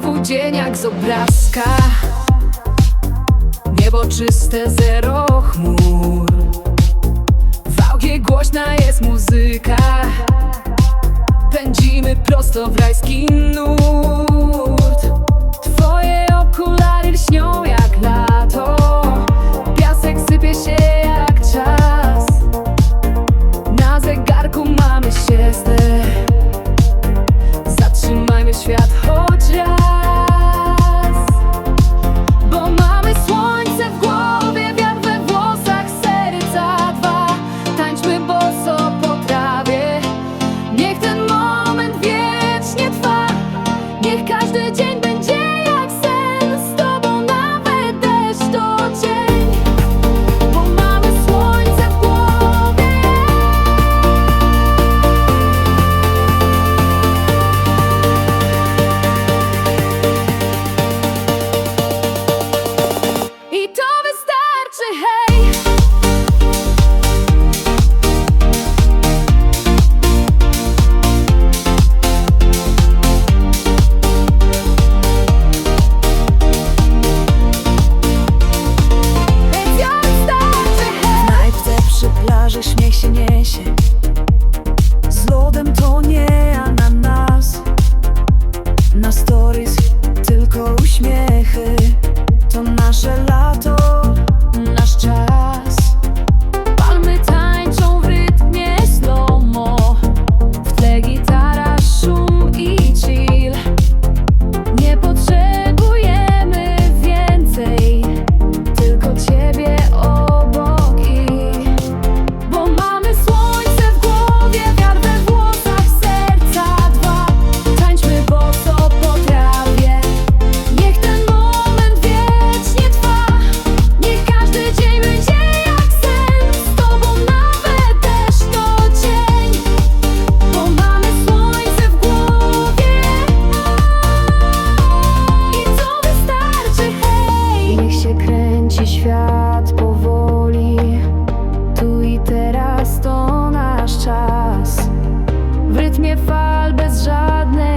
znowu dzień jak z obrazka. Niebo czyste, zero chmur. W augie głośna jest muzyka. Pędzimy prosto w rajski nur Navigation czas to nasz czas. W rytmie fal bez żadnej